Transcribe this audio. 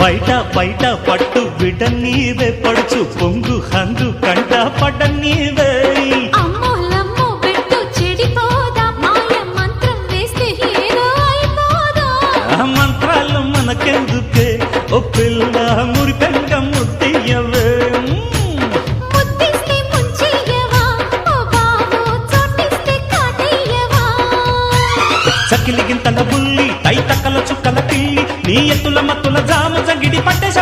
బయట బయట పట్టు బిడ్డ నీవే పడుచు పొంగు హంగు కంట పడ్డ నీవే. మంత్రాలు మనకెందుకే? ఓ పిల్ల మురిపెంగ ముట్టియవే. ముద్దిస్తే ముంచెయ్యవా ఓ బాబో చోటిస్తే కాటయ్యవా చకిలి గింతల బుల్లి నీ ఎత్తుల మత్తుల జాము జగిడి పట్టేశ